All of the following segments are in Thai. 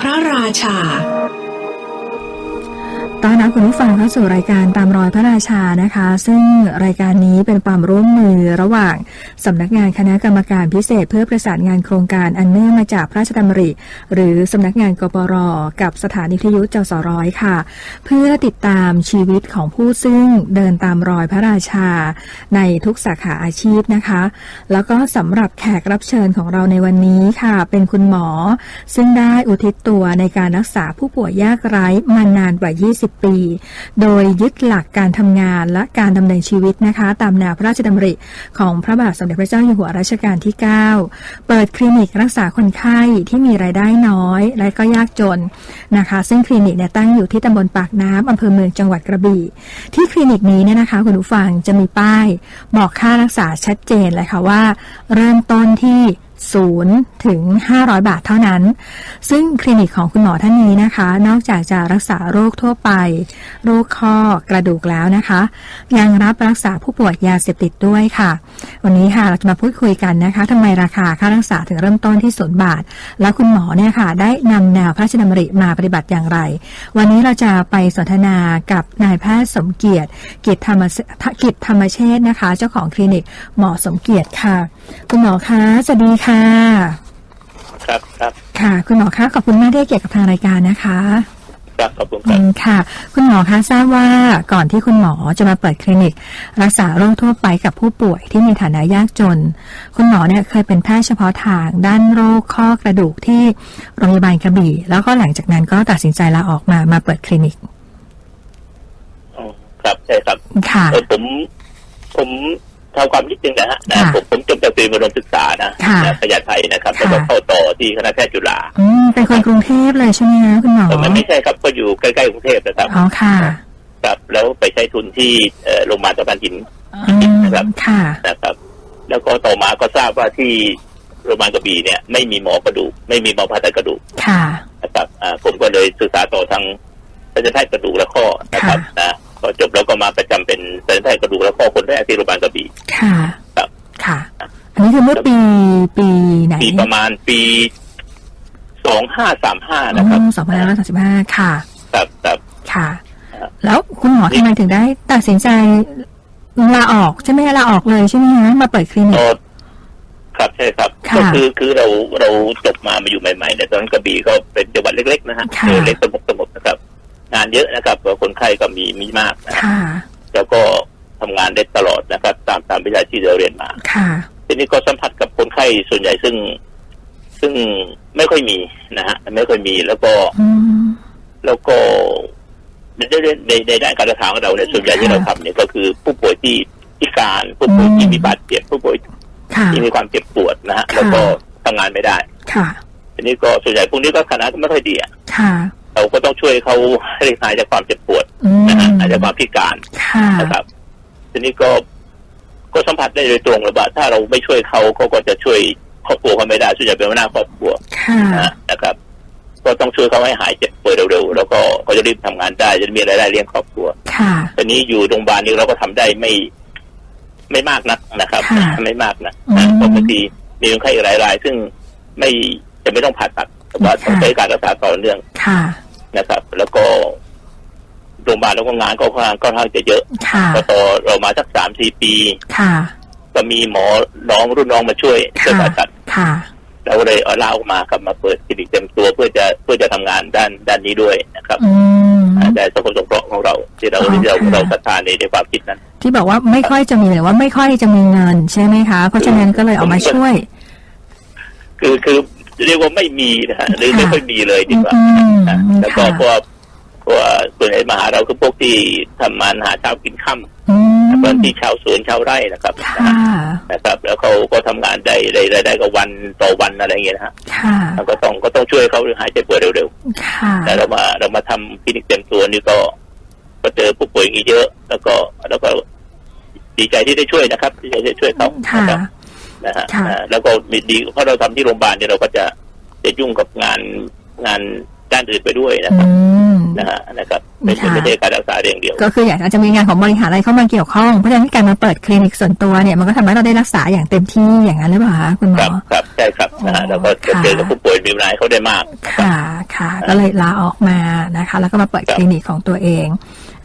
พระราชา ต้อนรับคุณผู้ฟังเข้าสู่รายการตามรอยพระราชานะคะ ซึ่งรายการนี้เป็นความร่วมมือระหว่างสำนักงานคณะกรรมการพิเศษ เพื่อประสานงานโครงการอันเนื่องมาจากพระราชดำริ หรือสำนักงานกปรกับสถานีวิทยุจสร้อยค่ะ เพื่อติดตามชีวิตของผู้ซึ่งเดินตามรอยพระราชา ในทุกสาขาอาชีพนะคะ แล้วก็สำหรับแขกรับเชิญของเราในวันนี้ค่ะ เป็นคุณหมอ ซึ่งได้อุทิศตัวในการรักษาผู้ป่วยยากไร้มานานกว่า 20ปี โดยยึดหลักการทำงานและการดำเนินชีวิตนะคะ ตามแนวพระราชดำริของพระบาทสมเด็จพระเจ้าอยู่หัวรัชกาลที่ 9 เปิดคลินิกรักษาคนไข้ที่มีรายได้น้อย และก็ยากจนนะคะ ซึ่งคลินิกเนี่ยตั้งอยู่ที่ตำบลปากน้ำอำเภอเมืองจังหวัดกระบี่ ที่คลินิกนี้เนี่ยนะคะคุณผู้ฟังจะมีป้าย บอกค่ารักษาชัดเจนเลยค่ะว่า เริ่มต้นที่ 0ถึง 500 บาทเท่านั้น ซึ่งคลินิกของคุณหมอท่านนี้นะคะ นอกจากจะรักษาโรคทั่วไป โรคข้อกระดูกแล้วนะคะ ยังรับรักษาผู้ป่วยยาเสพติดด้วยค่ะ วันนี้ค่ะเราจะมาพูดคุยกันนะคะทำไมราคาค่ารักษาถึงเริ่มต้นที่ศูนย์บาท แล้วคุณหมอเนี่ยค่ะ ได้นำแนวพระราชดำริมาปฏิบัติอย่างไร วันนี้เราจะไปสนทนากับนายแพทย์สมเกียรติ กิจธรรมกิจธรรมเชษฐ์นะคะ เจ้าของคลินิกหมอสมเกียรติค่ะ คุณหมอคะสวัสดีค่ะครับครับค่ะ คุณหมอคะขอบคุณมากที่ให้เกียรติกับทางรายการนะคะครับขอบคุณคอืรับมค่ะ คุณหมอคะทราบว่าก่อนที่คุณหมอจะมาเปิดคลินิก รักษาโรคทั่วไปกับผู้ป่วยที่มีฐานะยากจน คุณหมอเนี่ยเคยเป็นแพทย์เฉพาะทางด้านโรคข้อกระดูกที่โรงพยาบาลกระบี่ แล้วก็หลังจากนั้นก็ตัดสินใจลาออกมามาเปิดคลินิกอ๋อครับใช่ครับค่ะเออผมผมทำความนิดนึงนะฮะนะค่ะผมผมจบ จากปีมรมศึกษานะค่ะนะพยาไทยนะครับค่ะแล้วก็เข้าต่อที่คณะแพทย์จุฬาอืมเป็นคนกรุงเทพเลยใช่ไหมคะคุณหมอแต่มันไม่ใช่ครับก็อยู่ใกล้ๆกรุงเทพนะครับอ๋อค่ะครับแล้วไปใช้ทุนที่เอ่อโรงพยาบาลตะพันหินอืมนะครับค่ะนะครับ แล้วก็ต่อมาก็ทราบว่าที่โรงพยาบาลกระบี่เนี่ยไม่มีหมอกระดูกไม่มีหมอผ่าตัดกระดูกค่ะนะครับอ่าผมก็เลยศึกษาต่อทางสัญญาแพทย์กระดูกและข้อนะครับนะพอจบแล้วก็มาประจำเป็นสัญญาแพทย์กระดูกและข้อคนแรกที่โรงพยาบาลกระบี่ค่ะครับค่ะ อันนี้คือเมื่อปีปีไหนปีประมาณปีสองห้าสามห้านะครับสองพันห้าร้อยสามสิบห้าค่ะครับครับค่ะครับแล้วคุณหมอทำไมถึงได้ ตัดสินใจลาออกใช่ไหมคะลาออกเลยใช่ไหมคะมาเปิดคลินิกก็ครับใช่ครับค่ะก็คือคือเราเราจบมามาอยู่ใหม่ๆเนี่ยตอนนั้นกระบี่ก็เป็นจังหวัดเล็กๆนะฮะค่ะเออเล็กสงบสงบนะครับ งานเยอะนะครับแล้วคนไข้ก็มีมีมากนะค่ะแล้วก็ทำงานได้ตลอดนะครับ ตามตามวิชาที่เราเรียนมาค่ะที นี้ก็สัมผัสกับคนไข้ส่วนใหญ่ซึ่ง ซึ่งไม่ค่อยมีนะฮะไม่ค่อยมีแล้วก็อืมแล้วก็ในในในในด้านการรักษาของเราเนี่ยส่วนใหญ่ค่ะที่เราทำเนี่ยก็คือผู้ป่วยที่พิการผู้ป่วยอืมที่มีบาดเจ็บผู้ป่วยค่ะที่มีความเจ็บปวดนะฮะค่ะแล้วก็ทำงานไม่ได้ค่ะทีนี้ก็ส่วนใหญ่พวกนี้ก็ขนาดก็ไม่ค่อยดีอะค่ะเราก็ต้องช่วยเขาให้หายจากความเจ็บปวดอืมนะฮะหายจากความพิการค่ะนะครับทีนี้ก็ ก็สัมผัสได้โดยตรงเลยว่าถ้าเราไม่ช่วยเขาเขาก็จะช่วยครอบครัวเขาไม่ได้ส่วนใหญ่เป็นหัวหน้าครอบครัวค่ะนะนะครับ ก็ต้องช่วยเขาให้หายเจ็บป่วยเร็วๆแล้วก็เขาจะรีบทำงานได้จะมีรายได้เลี้ยงครอบครัวค่ะตอนนี้อยู่โรงพยาบาลนี้เราก็ทำได้ไม่ ไม่มากนักนะครับค่ะไม่มากนะอืมเพราะบางทีมีคนไข้อีกหลายราย ซึ่งไม่จะไม่ต้องผ่าตัดแต่ว่าต้องค่ะใช้การรักษาต่อเนื่องค่ะนะครับ แล้วก็ โรงพยาบาลแล้วก็งานก็ค่อนข้างก็ค่อนข้างจะเยอะค่ะพอต่อเรามาสักสามสี่ปีค่ะก็มีหมอน้องรุ่นน้องมาช่วยช่วยค่ะผ่าตัดค่ะเราก็เลยเอาลาออกมากลับมาเปิดคลินิกเต็มตัวเพื่อจะเพื่อจะทำงานด้านด้านนี้ด้วยนะครับอืมแต่สังคมสงเคราะห์ของเราที่เราอ๋อที่เราค่ะเราศรัทธาในในความคิดนั้น ที่บอกว่าไม่ค่อยจะมีหรือว่าไม่ค่อยจะมีเงินใช่ไหมคะ เพราะฉะนั้นก็เลยออกมาช่วย คือคือเรียกว่าไม่มีนะฮะหรือค่ะไม่ค่อยมีเลยดีกว่าอืมนะแล้วก็ค่ะพ วกพวกส่วนใหญ่มาหาเราคือพวกที่ทำงานหาเช้ากินค่อืมำบางที่ชาวสวนชาวไร่นะครับค่ะนะครับ แล้วเขาก็ทำงานได้ได้ได้ได้ก็วันต่อวันอะไรอย่างเงี้ยนะฮะค่ะแล้วก็ต้องก็ต้องช่วยเขาหายเจ็บป่วยเร็วค่ะๆแต่เรามาเรามาทำคลินิกเต็มตัวนี่ก็ก็เจอผู้ป่วยอย่างนี้เยอะ แล้วก็แล้วก็ดีใจที่ได้ช่วยนะครับดีใจที่ได้ช่วยเขาค่ะนะครับนะฮะค่ะอ่าแล้วก็มีดีเพราะเราทำที่โรงพยาบาลเนี่ยเราก็จะจะยุ่งกับงานงาน ด้านอื่นไปด้วยนะอืครับมนะฮะนะครับไม่ใช่ค่ะไม่ใช่การรักษาอย่างเดียว ก็คืออยากจะมีงานของบริหารอะไรเข้ามาเกี่ยวข้องเพราะฉะนั้นการมาเปิดคลินิกส่วนตัวเนี่ยมันก็ทำให้เราได้รักษาอย่างเต็มที่อย่างนั้นหรือเปล่าคะคุณหมครัอบครับใช่ครับนะฮะอ๋อแล้วก็จะค่ะเจอกับผู้ป่วยมีปัญหาให้เขาได้มาก ค่ะค่ะ ก็เลยลาออกมานะคะ แล้วก็มาเปิดคลินิกของตัวเอง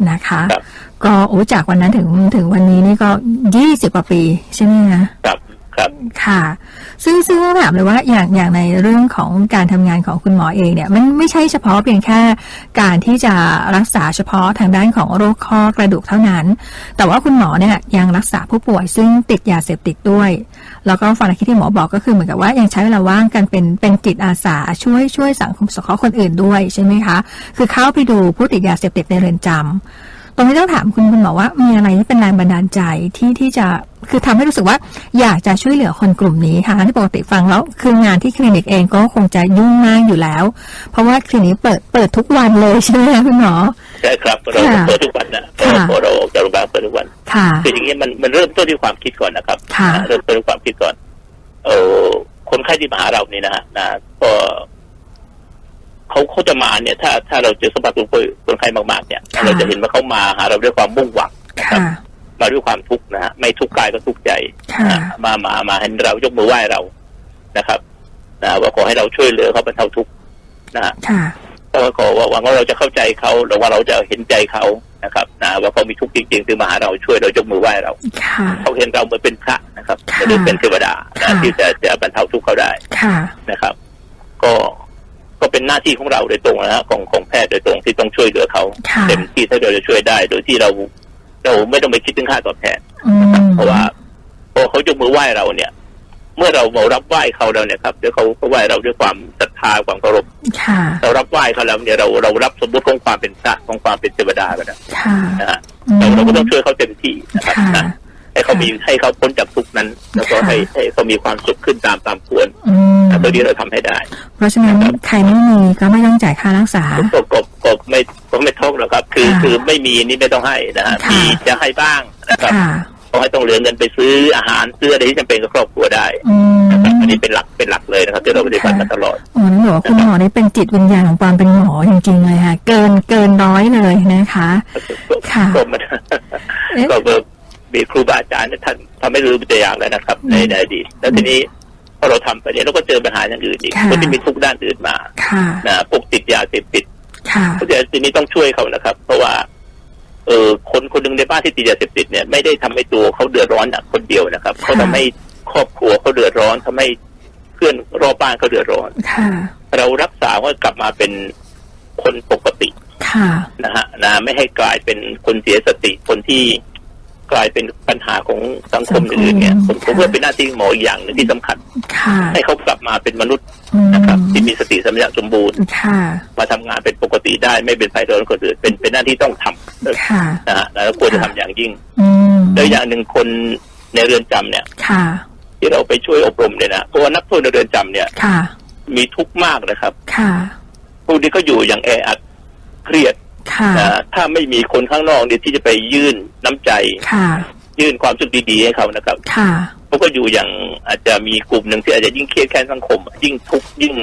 นะคะครับก็โอ้จากวันนั้นถึงถึงวันนี้นี่ก็ยี่สิบกว่าปีใช่ไหมคะครับ ครับค่ะ ซึ่งซึ่งต้องถามเลยว่าอย่างอย่างในเรื่องของการทำงานของคุณหมอเองเนี่ยมันไม่ใช่เฉพาะเพียงแค่การที่จะรักษาเฉพาะทางด้านของโรคข้อกระดูกเท่านั้น แต่ว่าคุณหมอเนี่ยยังรักษาผู้ป่วย ซึ่งติดยาเสพติดด้วย แล้วก็ฟังที่ที่หมอบอกก็คือเหมือนกับว่ายังใช้เวลาว่างกันเป็นเป็นจิตอาสาช่วยช่วยสังคมสงเคราะห์คนอื่นด้วยใช่ไหมคะ คือเข้าไปดูผู้ติดยาเสพติดในเรือนจำต รงนี้ต้องถามคุณคุณหมอว่ามีอะไรที่เป็นแรงบันดาลใจที่ที่จะคือทำให้รู้สึกว่าอยากจะช่วยเหลือคนกลุ่มนี้ค่ะที่ปกติฟังแล้ว คืองานที่คลินิกเองก็คงจะยุ่งมากอยู่แล้ว เพราะว่าคลินิกเปิดเปิดทุกวันเลยใช่ไหมคะคุณหมอใช่ครับเราค่ะเปิดทุกวันนะพอค่ะพอเราออกจากโรงพยาบาลเปิดทุกวันค่ะคืออย่างนี้มันมันเริ่มต้นที่ความคิดก่อนนะครับค่ะนะเริ่มต้นที่ความคิดก่อนเออคนไข้ที่มาหาเรานี่นะฮะนะก็ เขาเขาจะมาเนี่ย ถ้าถ้าเราเจอสมบัติคนไข้คนไข้มากๆเนี่ยค่ะเราจะเห็นว่าเขามาหาเราด้วยความมุ่งหวังนะครับค่ะมาด้วยความทุกข์นะฮะไม่ทุกข์กายก็ทุกข์ใจค่ะนะมามามาให้เรายกมือไหว้เรานะครับนะว่าขอให้เราช่วยเหลือเขาบรรเทาทุกข์นะฮะค่ะก็ขอว่าหวังว่าเราจะเข้าใจเขาหรือว่าเราจะเห็นใจเขานะครับนะว่าเขามีทุกข์จริงๆถึงมาหาเราช่วยเรายกมือไหว้เราค่ะเขาเห็นเราเหมือนเป็นพระนะครับค่ะหรือเป็นเทวดานะค่ะที่จะจะบรรเทาทุกข์เขาได้ค่ะนะครับ ก็ ก็เป็นหน้าที่ของเราโดยตรงนะฮะของของแพทย์โดยตรงที่ต้องช่วยเหลือเขาค่ะเต็มที่ถ้าเราจะช่วยได้ โดยที่เราเราไม่ต้องไปคิดถึงค่าตอบแทนอืมเพราะว่าพอเขายกมือไหว้เราเนี่ย เมื่อเราเรารับไหว้เขาแล้วเนี่ยครับเดี๋ยวเขาเขาไหว้เราด้วยความศรัทธาความเคารพค่ะเรารับไหว้เขาแล้วเนี่ยเราเรารับสมมติของความเป็นพระของความเป็นเทวดาไปแล้วค่ะนะฮะอืมเราเราก็ต้องช่วยเขาเต็มที่นะครับค่ะนะ ให้เขามีให้เขาพ้นจากทุกข์นั้น แล้วก็ค่ะให้ให้เขามีความสุขขึ้นตามตามควรอืมนะตัวนี้เราทำให้ได้ เพราะฉะนั้นใครไม่มีก็ไม่ต้องจ่ายค่ารักษาก็ก็ก็ไม่ก็ไม่โทษหรอกครับ คือค่ะคือไม่มีนี่ไม่ต้องให้นะฮะค่ะมีจะให้บ้างนะครับค่ะเพราะให้ต้องเหลือเงินไปซื้ออาหารซื้ออะไรที่จำเป็นกับครอบครัวได้อืมนะครับอันนี้เป็นหลักเป็นหลักเลยนะครับที่เราปฏิบัติมาตลอดโอ้นั่นบอกว่าคุณหมอได้เป็นจิตวิญญาณของความเป็นหมอจริงๆเลยค่ะ เกินเกินร้อยเลยนะคะ ค่ะก็มันเอ๊ะก็ มีครูบาอาจารย์เนี่ยท่านทำให้รู้ตัวอย่างแล้วนะครับ ในในอดีตแล้วทีนี้พอเราทำไปเนี่ยเราก็เจอปัญหาอย่างอื่นอีกค่ะคนที่มีทุกข์ด้านอื่นมาค่ะนะพวกติดยาเสพติดค่ะเพราะฉะนั้นทีนี้ต้องช่วยเขานะครับ เพราะว่า เออคนคนหนึ่งในบ้านที่ติดยาเสพติดเนี่ยไม่ได้ทำให้ตัวเขาเดือดร้อนอย่างคนเดียวนะครับเขาทำให้ครอบครัวเขาเดือดร้อนทำให้เพื่อนรอบบ้านเขาเดือดร้อนค่ะเรารักษาเขากลับมาเป็นคนปกติค่ะนะฮะนะไม่ให้กลายเป็นคนเสียสติคนที่ กลายเป็นปัญหาของสังคมอื่นๆเนี่ยผมผมว่าเป็นหน้าที่หมออีกอย่างหนึงที่สำคัญค่ะให้เขากลับมาเป็นมนุษย์อืมนะครับที่มีสติสัมปชัญญะสมบูรณ์ค่ะมาทำงานเป็นปกติได้ไม่เป็นภัยต่อคนอื่นเป็นเป็นหน้าที่ต้องทำค่ะนะฮะแล้วควรจะทำอย่างยิ่งอืมแล้วอย่างหนึ่งคนในเรือนจำเนี่ยค่ะที่เราไปช่วยอบรมเนี่ยนะเพราะว่านักโทษในเรือนจำเนี่ยค่ะมีทุกข์มากนะครับค่ะพวกนี้ก็อยู่อย่างแออัดเครียดค่ะนะ ถ้าไม่มีคนข้างนอกเนี่ยที่จะไปยื่นน้ำใจค่ะยื่นความสุขดีๆให้เขานะครับค่ะเขาก็อยู่อย่างอาจจะมีกลุ่มหนึ่งที่อาจจะยิ่งเครียดแค้นสังคม ยิ่งทุกข์ยิ่ง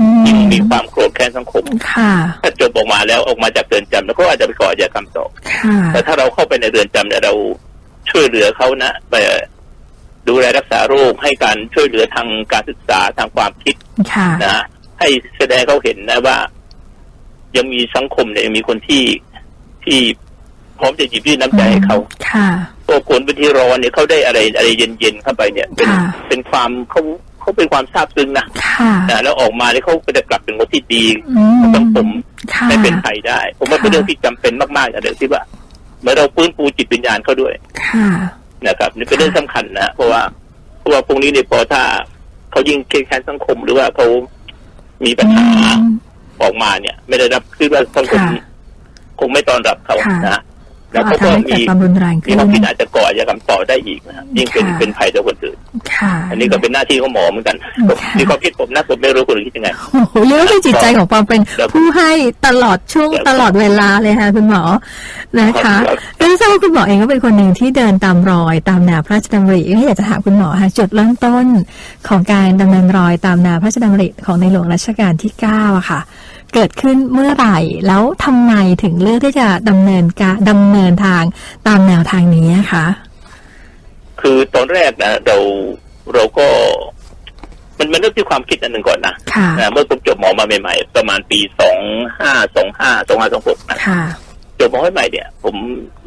อืยิ่งมมีความโกรธแค้นสังคมค่ะถ้าจบออกมาแล้วออกมาจากเรือนจำแล้วก็อาจจะไปก่ออาชญากรรมต่อค่ะแต่ถ้าเราเข้าไปในเรือนจำเนี่ยเราช่วยเหลือเขานะไปดูแลรักษาโรคให้การช่วยเหลือทางการศึกษาทางความคิดค่ะนะให้แสดงเขาเห็นนะว่า ยังมีสังคมเนี่ยยังมีคนที่ที่พร้อมจะหยิบยื่นน้ำใจให้เขาค่ะตัวคนเป็นที่ร้อนเนี่ยเขาได้อะไรอะไรเย็นๆเข้าไปเนี่ย เป็นค่ะเป็นความเขาเขาเป็นความซาบซึ้งนะค่ะนะแล้วออกมาเนี่ยเขาก็จะกลับเป็นคนที่ดีอืมสังคมค่ะไม่เป็นภัยได้ ผมว่าเป็นค่ะเรื่องที่จำเป็นมากๆอย่างเดียวที่ว่าเหมื่อนเราฟื้นฟูจิตวิญญาณเขาด้วยค่ะนะครับนี่เป็นเรื่องสำคัญนะเพราะว่าเพราะว่าพวกนี้เนี่ยพอถ้าเขายิ่งเครียดแค้นสังคมหรือว่าเขามีปัญหา ออกมาเนี่ย ไม่ได้รับคือว่าสังคมค่ะคงไม่ต้อนรับเขาค่ะนะฮะ แล้วก็เขาทำก็ให้เกิดมีความรุนแรงมีขึ้นความผิดอาจจะก่ออาชญากรรมต่อได้อีกนะครับยิ่งเป็นค่ะเป็นภัยต่อคนอื่นค่ะอันนี้ก็เป็นหน้าที่ของหมอเหมือนกันค่ะมีความคิดผมนะผมไม่รู้คนอื่นคิดยังไงโอ้โหเรียกว่าเป็นจิตใจของความเป็นครับผู้ให้ตลอดช่วงครับตลอดเวลาเลยค่ะคุณหมอนะคะครับแล้วทราบว่าคุณหมอเองก็เป็นคนหนึ่งที่เดินตามรอยตามแนวพระราชดำริก็อยากจะถามคุณหมอค่ะจุดเริ่มต้นของการดำเนินรอยตามแนวพระราชดำริของในหลวงรัชกาลที่9อะค่ะ เกิดขึ้นเมื่อไหร่ แล้วทำไมถึงเลือกที่จะดำเนินการดำเนินทางตามแนวทางนี้นะคะคือตอนแรกนะเราเราก็มันมันเริ่มที่ความคิดอันหนึ่งก่อนนะค่ะนะเมื่อผมจบหมอมาใหม่ๆ ประมาณปีสองห้าสองห้าสองห้าสองหกนะค่ะจบหมอใหม่ๆเนี่ย ผม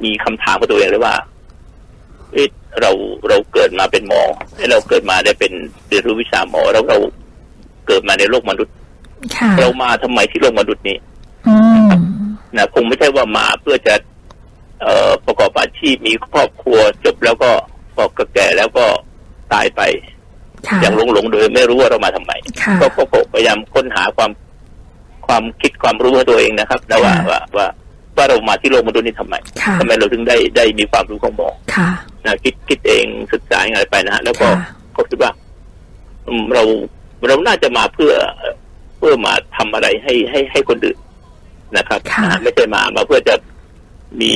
มีคำถามกับตัวเองเลยว่าเอ๊ะเราเราเกิดมาเป็นหมอให้เราเกิดมาได้เป็นเรียนรู้วิชาหมอแล้วเราเกิดมาในโลกมนุษย์ค่ะ เรามาทำไมที่โลกมนุษย์นี้อืมนะคงไม่ใช่ว่ามาเพื่อจะเอ่อประกอบอาชีพมีครอบครัวจบแล้วก็ก็แก่แล้วก็ตายไปค่ะอย่างหลงหลงๆโดยไม่รู้ว่าเรามาทำไมค่ะก็ก็พยายามค้นหาความความคิดความรู้ของตัวเองนะครับนะว่าค่ะว่าว่าว่าเรามาที่โลกมนุษย์นี้ทำไมค่ะทำไมเราถึงได้ได้มีความรู้ของหมอค่ะนะคิดคิดเองศึกษาอย่างไรไปนะฮะแล้วก็ค่ะก็คิดว่าอืมเราเราน่าจะมาเพื่อ เพื่อมาทำอะไรให้ให้ให้คนอื่นนะครับค่ะนะไม่ใช่มามาเพื่อจะมี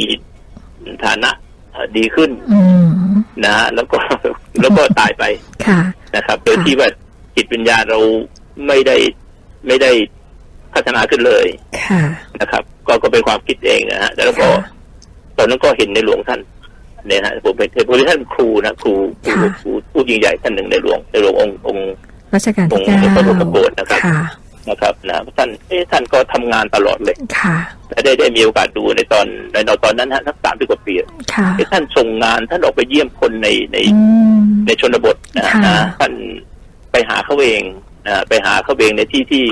ฐานะเอ่อดีขึ้นอืมนะฮะแล้วก็แล้วก็ตายไปค่ะนะครับโดยค่ะที่ว่าจิตวิญญาณเราไม่ได้ไม่ได้พัฒนาขึ้นเลยค่ะนะครับ ก็ก็เป็นความคิดเองนะฮะแล้วก็ค่ะตอนนั้นก็เห็นในหลวงท่านเนี่ยนะผมเป็นผมเป็นท่านครูนะครูครูค่ะครูผู้ยิ่งใหญ่ท่านหนึ่งในหลวงในหลวงองค์องค์รัชกาลที่องค์เก้าพระพุทธโกศนะครับค่ะ นะครับนะท่านเอ๊ะท่านก็ทำงานตลอดเลยค่ะและได้ได้มีโอกาสดูในตอนในตอนนั้นฮะสักสามสิบกว่าปีค่ะที่ท่านส่งงานท่านออกไปเยี่ยมคนในในอืมในชนบทนะค่ะนะท่านไปหาเขาเองนะไปหาเขาเองในที่ที่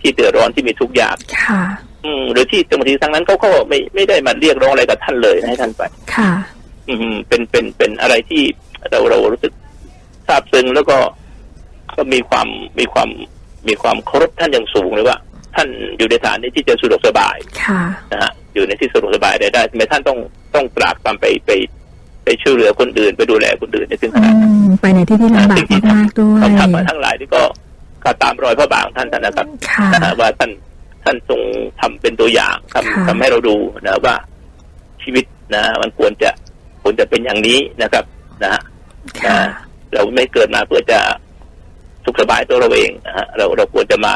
ที่เดือดร้อนที่มีทุกข์ยากค่ะ อืมหรือที่บางทีทางนั้นเขาก็ไม่ไม่ได้มาเรียกร้องอะไรกับท่านเลยให้ท่านไป ค่ะ อืมเป็นเป็นเป็นอะไรที่เราเรารู้สึกซาบซึ้งแล้วก็ก็มีความมีความ มีความเคารพท่านอย่างสูงเลยว่า ท่านอยู่ในฐานนี้ที่จะสะดวกสบายค่ะนะฮะอยู่ในที่สะดวกสบายได้ได้ทำไมท่านต้องต้องตรากตามไปไปไปช่วยเหลือคนอื่นไปดูแลคนอื่นในถึงขอืนาดนั้นมไปในที่ที่ลำบากมากๆด้วยเขาทำมาทั้งหลายที่ก็ก็ตามรอยพระบาทของท่านนะครับค่ะนะฮะว่าท่านท่านทรงทำเป็นตัวอย่างทำค่ะทำให้เราดูนะว่าชีวิตนะ มันควรจะควรจะเป็นอย่างนี้นะครับ นะฮะค่ะเราไม่เกิดมาเพื่อจะ สุขสบายตัวเราเองนะฮะเราเราควรจะมา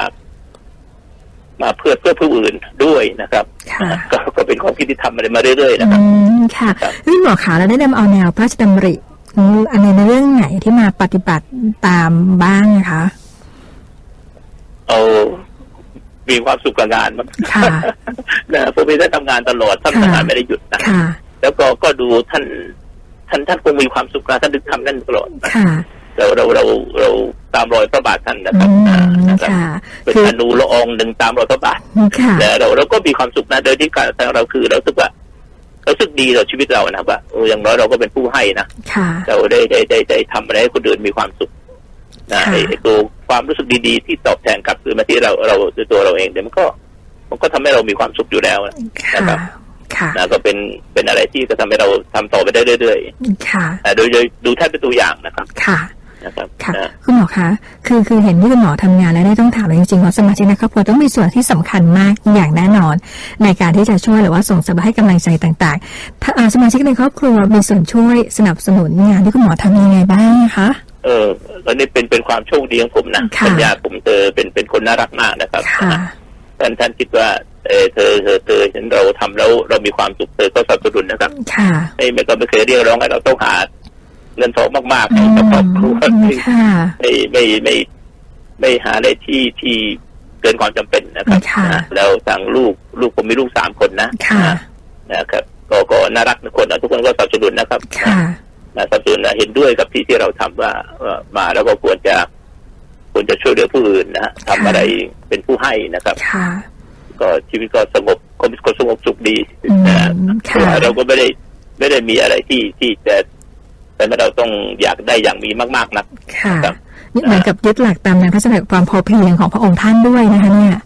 มาเพื่อเพื่อผู้อื่นด้วยนะครับค่ะก็ก็เป็นความคิดที่ทำอะไรมาเรื่อยๆนะครับอืมค่ะครับพี่หมอขาเราได้นำเอาแนวพระราชดำริอืมอันในเรื่องไหนที่มาปฏิบัติตามบ้างนะคะเอามีความสุขกับงานมั้งค่ะนะผมเองท่านทำงานตลอดท่านค่ะทำงานไม่ได้หยุดนะค่ะแล้วก็ก็ดูท่าน ท่านท่านคงมีความสุขนะท่านถึงทำนั่นตลอดนะค่ะ เราเราเราเราตามรอยพระบาทท่านนะคอืรับมนะครับค่ะเป็นคืออนุละอองหนึ่งตามรอยพระบาทค่ะแต่เราเราก็มีความสุขนะโดยที่การแต่เราคือเราสึกว่าเราสึกดีต่อชีวิตเรานะว่าเอออย่างน้อยเราก็เป็นผู้ให้นะค่ะเราได้ได้ได้ได้ทำอะไรให้คนอื่นมีความสุขนะค่ะไอ้ไอ้ตัวความรู้สึกดีๆ ที่ตอบแทนกลับคืนมาที่เราเราด้วยตัวเราเองเดี๋ยวมันก็ มันก็ทำให้เรามีความสุขอยู่แล้วนะค่ะนะครับค่ะนะก็เป็นเป็นอะไรที่ก็ทำให้เราทำต่อไปได้เรื่อยค่ะๆนะโดยโดยดูท่านเป็นตัวอย่างนะครับ ค่ะ นะครับค่ะนะคุณหมอคะคือคือเห็นที่คุณหมอทำงานแล้วได้ต้องถามเลยจริงๆว่าสมาชิกในครอบครัวต้องมีส่วนที่สำคัญมากอย่างแน่นอน ในการที่จะช่วยหรือว่าส่งเสริมให้กำลังใจต่างๆถ้าอ่าสมาชิกในครอบครัวมีส่วนช่วยสนับสนุนงานที่คุณหมอทำยังไงบ้างคะเออตอนนี้เป็นเป็นความโชคดีของผมนะค่ะปัญญาผมเธอเป็นเป็นคนน่ารักมากนะครับค่ะท่านท่านคิดว่าเออเธอเธอเธอเห็นเราทำแล้วเรามีความสุขเธอก็สนับสนุนนะครับ ค่ะไม่ไม่ก็ไม่เคยเรียกร้องให้เราต้องหา เงินทองมากๆอืให้มกับครอบครัวไม่ค่ะไม่ไม่ไม่ไม่หาอะไรที่ที่เกินความจำเป็นนะครับค่ะนะแล้วทางลูกลูกผมมีลูกสามคนนะค่ะนะครับก็ก็น่ารักทุกคนนะทุกคนก็สนับสนุนนะครับค่ะนะสนับสนุนนะเห็นด้วยกับที่ที่เราทำว่าว่ามาแล้วก็ควรจะควรจะช่วยเหลือผู้อื่นนะฮะทำอะไรเป็นผู้ให้นะครับค่ะก็ชีวิตก็สงบก็มีความสงบสุขดีอืมนะฮะค่ะเราก็ไม่ได้ไม่ได้มีอะไรที่ที่จะ แต่เราต้องอยากได้อย่างมีมากๆนักค่ะครับนี่เหมือนกับยึดหลักตามแนวพระราชดำริความพอเพียงของพระองค์ท่านด้วยนะคะเนี่ย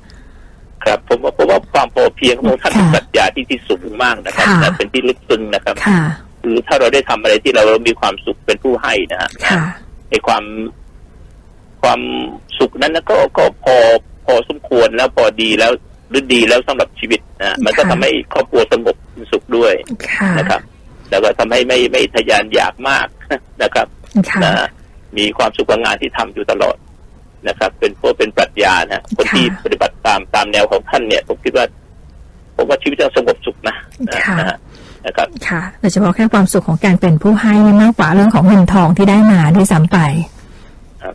ครับผมว่าผมว่าความพอเพียงของท่านค่ะเป็นปรัชญาที่ที่สูงมากนะครับค่ะและเป็นที่ลึกซึ้งนะครับค่ะคือถ้าเราได้ทำอะไรที่เรามีความสุขเป็นผู้ให้นะฮะค่ะไอ้ความความสุขนั้นนะก็ก็พอพอสมควรแล้วพอดีแล้วหรือดีแล้วสำหรับชีวิตนะมันก็ค่ะทำให้ครอบครัวสงบสุขด้วยค่ะนะครับ แล้วก็ทำให้ไม่ไม่ทะยานอยากมากนะครับค่ะนะมีความสุขกับงานที่ทำอยู่ตลอดนะครับ เป็นพวกเป็นปรัชญานะคนค่ะที่ปฏิบัติตามตามแนวของท่านเนี่ย ผมคิดว่า ผมว่าชีวิตจะสงบสุขนะนะค่ะนะฮะนะครับค่ะโดยเฉพาะแค่ความสุขของการเป็นผู้ให้นี่มากกว่าเรื่องของเงินทองที่ได้มาด้วยซ้ำไป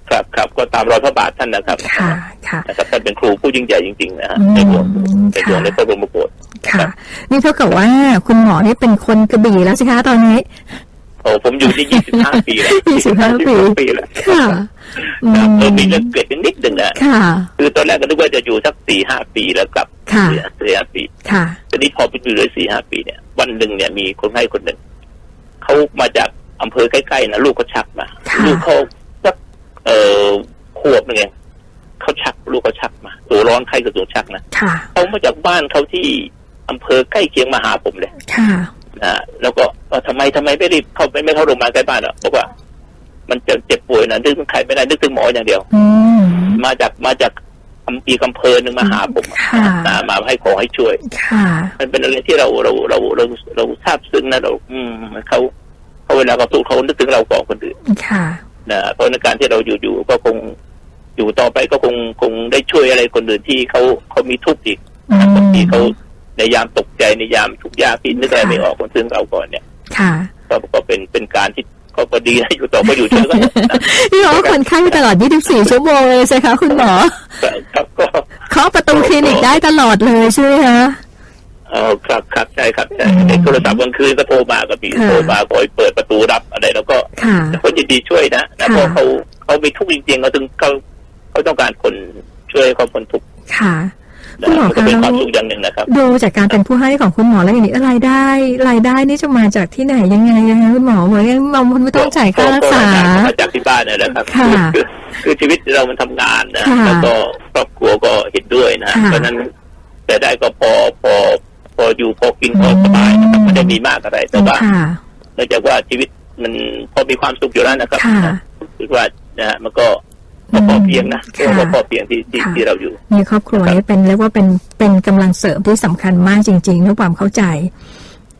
ครับครับก็ตามรอยพระบาทท่านนะครับค่ะค่ะนะครับท่านเป็นครูผู้ยิ่งใหญ่จริง ๆ นะฮะอืมในหลวงในหลวงค่ะในพระบรมโกศค่ะ นี่เท่ากับว่าคุณหมอนี่เป็นคนกระบี่แล้วสิคะตอนนี้โอ้ผมอยู่ที่25ปีแล้ว25ปีปีแล้วค่ะอืครับมเออมีเรื่องเกิดขึ้นนิดหนึ่งนะค่ะ คือตอนแรกก็นึกว่าจะอยู่สักสี่ห้าปีแล้วกลับค่ะสี่ห้าปีค่ะตอนนี้พอไปอยู่เลยสี่ห้าปีเนี่ย วันหนึ่งเนี่ยมีคนให้คนหนึ่งเขามาจากอำเภอใกล้ๆนะลูกเขาชักมาค่ะลูกเขาสัก เอ่อขวบหนึงเองเขาชักลูกเขาชักมาตัวร้อนไข้กับตัวชักนะค่ะเขามาจากบ้านเขาที่อำเภอใกล้เคียงมาหาผมเลยค่ะนะแล้วก็เอ่อทำไมทำไมไม่รีบเข้าไปไม่เข้าโรงพยาบาลใกล้บ้านอะบอกว่า มันจะเจ็บป่วยนะนึกถึงใครไม่ได้นึกถึงหมออย่างเดียวอืมมาจากมาจากอำปีกำเพอหนึ่งมาหาผมค่ะนะมาให้ขอให้ช่วยค่ะมันเป็นอะไรที่เราเราเราเราเราทราบซึ้งนะเรา อืมเขาเขาเวลาเขาทุกข์เขานึกถึงเราก่อนคนอื่นค่ะ นะเพราะในการที่เราอยู่อยู่ก็คงอยู่ต่อไปก็คงคงได้ช่วยอะไรคนอื่นที่เขาเขามีทุกข์อีกอืมบางทีเขาในยามตกใจในยามทุกข์ยากที่นึกอะไรไม่ออกคนซึ่งเราก่อนเนี่ย ค่ะก็ก็เป็นเป็นการที่ก็พอดีนะอยู่ต่อก็อยู่ช่วยกันนะนี่บอกว่าคนไข้ตลอด 24 ชั่วโมงเลยใช่คะคุณหมอครับก็เคาะประตูคลินิกได้ตลอดเลยใช่ไหมคะ เออครับครับใช่ครับใช่อืมในโทรศัพท์กลางคืนก็โทรมาก็มีค่ะโทรมาก็ให้เปิดประตูรับอะไรแล้วก็ค่ะคนยินดีช่วยนะนะค่ะเพราะเขาเขามีทุกข์จริงๆเขาถึงเขาเขาต้องการคนช่วยให้เขาพ้นทุกข์ค่ะนะคุณหมอมันก็คะเป็นแล้วความสุขอย่างหนึ่งนะครับดูจากการเป็นผู้ให้ของคุณหมอแล้วอย่างนี้รายได้รายได้นี่จะมาจากที่ไหนยังไงนะคะคุณหมอเหมือนเราไม่ต้องจ่ายค่ารักษามาจากที่บ้านนี่แหละครับค่ะคือคือชีวิตเรามันทำงานนะค่ะแล้วก็ครอบครัวก็เห็นด้วยนะค่ะเพราะฉะนั้นแต่ได้ก็พอพอพ ออยู่พอกินพอสบายนะครับไม่ได้มีมากอะไร แต่ว่าค่ะเนื่องจากว่าชีวิตมันพอมีความสุขอยู่แล้วนะครับค่ะนะคิดว่านะฮะมันก็ก็พอเพียงนะค่ะก็พอเพียงที่ที่ค่ะที่เราอยู่มีครอบครัวนี้เป็นเรียกว่าเป็นเป็นกำลังเสริมที่สำคัญมากจริงๆด้วยความเข้าใจ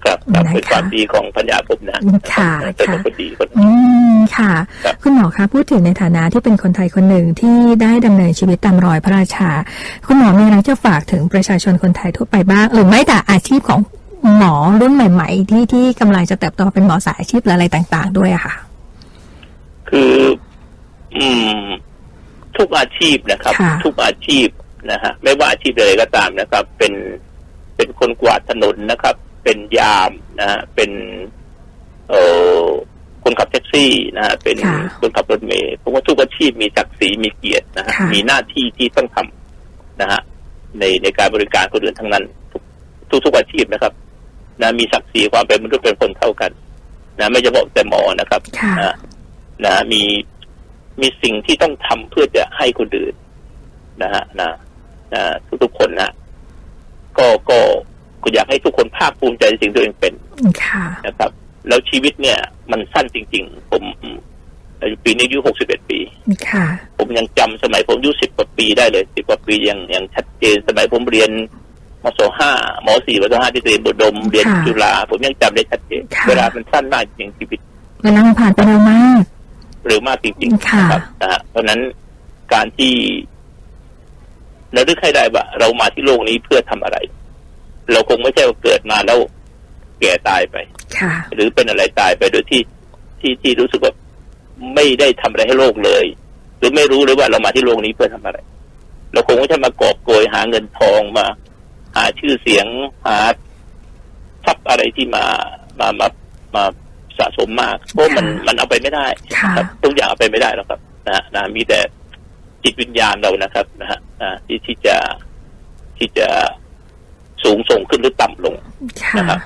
ครับครับนะคะเป็นความดีของพัญญาผมนะค่ะเป็นค่ะคนดีคนอืมค่ะครับคุณหมอคะพูดถึงในฐานะที่เป็นคนไทยคนหนึ่งที่ได้ดำเนินชีวิตตามรอยพระราชา คุณหมอมีอะไรจะฝากถึงประชาชนคนไทยทั่วไปบ้างหรือไม่แต่อาชีพของหมอรุ่นใหม่ ๆ ที่ที่กำลังจะเติบโตเป็นหมอสายอาชีพหรืออะไรต่าง ๆ ด้วยอะค่ะ คือ อืม ทุกอาชีพนะครับค่ะทุกอาชีพนะฮะไม่ว่าอาชีพอะไรก็ตามนะครับ เป็นเป็นคนกวาดถนนนะครับ เป็นยามนะฮะเป็นเอ่อคนขับแท็กซี่นะฮะเป็นค่ะคนขับรถเมล์ผมว่าทุกอาชีพมีศักดิ์ศรีมีเกียรตินะฮะค่ะมีหน้าที่ที่ต้องทำนะฮะในในการบริการคนอื่นทั้งนั้นทุกทุกทุกอาชีพนะครับ นะมีศักดิ์ศรีความเป็นมนุษย์เป็นคนเท่ากัน นะ ไม่เฉพาะแต่หมอนะครับค่ะนะนะมีมีสิ่งที่ต้องทำเพื่อจะให้คนอื่นนะฮะนะนะทุกๆคนนะก็ก็ ก็อยากให้ทุกคนภาคภูมิใจในสิ่งที่ตัวเองเป็นค่ะนะครับ แล้วชีวิตเนี่ย มันสั้นจริง ๆ ผมอายุปีนี้อายุหกสิบเอ็ดปีค่ะผมยังจำสมัยผมอายุสิบกว่าปีได้เลยสิบกว่าปียังยังชัดเจนสมัยผมเรียนมศห้ามสี่มศห้าที่เรียนบุดมเรียนค่ะจุฬาผมยังจำได้ชัดเจนค่ะเวลามันสั้นมากจริงชีวิตเวลามันผ่านไปเร็วมากเร็วมากจริงๆค่ะนะครับนะฮะเพราะฉะนั้นการที่เราดึกให้ได้ว่าเรามาที่โลกนี้เพื่อทำอะไร เราคงไม่ใช่ว่าเกิดมาแล้วแก่ตายไปค่ะหรือเป็นอะไรตายไปโดยที่ที่ที่รู้สึกว่าไม่ได้ทำอะไรให้โลกเลย หรือไม่รู้เลยว่าเรามาที่โลกนี้เพื่อทำอะไร เราคงไม่ใช่มากอบโกยหาเงินทองมา หาชื่อเสียงหาทรัพย์อะไรที่มามามามาสะสมมากเพราะมันค่ะมันเอาไปไม่ได้ค่ะครับทุกอย่างเอาไปไม่ได้หรอกครับนะฮะนะมีแต่จิตวิญญาณเรานะครับนะฮะนะที่ที่จะที่จะ สูงส่งขึ้นหรือต่ำลงค่ะนะครับ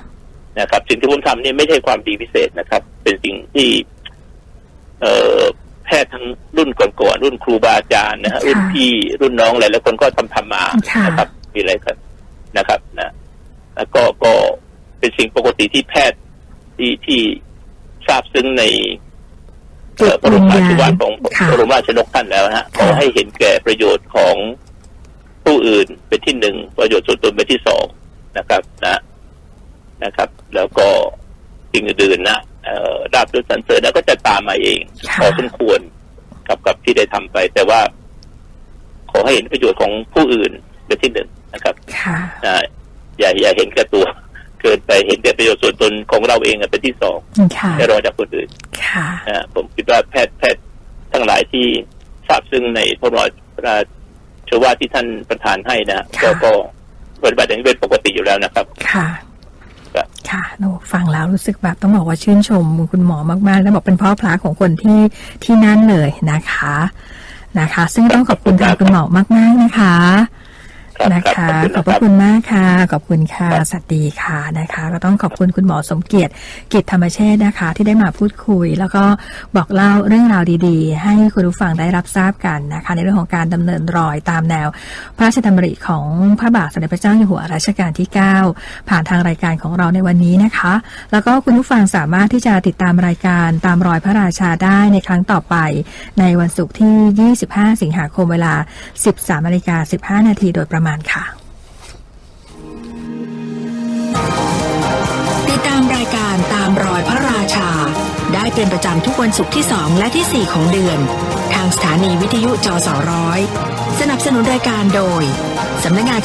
นะครับ สิ่งที่ผมทำนี่ไม่ใช่ความดีพิเศษนะครับ เป็นสิ่งที่ เอ่อแพทย์ทั้งรุ่นก่อนๆรุ่นครูบาอาจารย์นะฮะค่ะรุ่นพี่รุ่นน้องหลายๆคนก็ทำทำมาค่ะนะครับเมีอะไรกันนะครับ นะแล้วก็ก็เป็นสิ่งปกติที่แพทย์ที่ที่ทราบซึ้งในเอ่อพระบรมราชวังของค่ะพระบรมราชนกท่านแล้วนะฮะขค่ะอให้เห็นแก่ประโยชน์ของ ผู้อื่นเป็นที่หนึ่งประโยชน์ส่วนตนเป็นที่สองนะครับนะนะครับ แล้วก็สิ่งอื่นๆนะเอ่อราบยศสรรเสริญแล้วก็จะตามมาเองค่ะพอสมควรกับกับที่ได้ทำไป แต่ว่า ขอให้เห็นประโยชน์ของผู้อื่นเป็นที่หนึ่งนะครับค่ะอ่าอย่าอย่าเห็นแก่ตัว เกินไปเห็นแต่ประโยชน์ส่วนตนของเราเองอะเป็นที่สองค่ะไม่รอจากคนอื่นค่ะนะผมคิดว่าแพทย์แพทย์ทั้งหลายที่ทราบซึ่งในพระราช วาทที่ท่านประธานให้นะก็ก็ปฏิบัติอย่างนี้เป็นปกติอยู่แล้วนะครับ ค่ะครับค่ะโนฟังแล้วรู้สึกแบบต้องบอกว่าชื่นชมคุณหมอมากๆ แล้วบอกเป็นพ่อพระของคนที่ที่นั่นเลยนะคะนะคะ ซึ่งต้องขอบคุณทางคุณหมอมากๆนะคะครับ นะครัคะบขอบพคระรับคุณมากค่ะ ขอบคุณค่ะครับสวัสดีค่ะนะคะ ก็ต้องขอบคุณคุณหมอสมเกียรติกิจธรรมเชษฐ์นะคะ ที่ได้มาพูดคุย แล้วก็บอกเล่าเรื่องราวดีๆ ให้คุณผู้ฟังได้รับทราบกันนะคะ ในเรื่องของการดำเนินรอยตามแนว พระราชดำริของพระบาทสมเด็จพระเจ้าอยู่หัวรัชกาลที่ 9 ผ่านทางรายการของเราในวันนี้นะคะ แล้วก็คุณผู้ฟังสามารถที่จะติดตามรายการตามรอยพระราชาได้ในครั้งต่อไป ในวันศุกร์ที่ 25 สิงหาคมเวลา 13นาฬิกา15นาทีโดยประมาณค่ะ ติดตามรายการตามรอยพระราชา ได้เป็นประจำทุกวันศุกร์ที่ 2 และที่ 4 ของเดือน ทางสถานีวิทยุจอสร้อยสนับสนุนรายการโดยสำนักงาน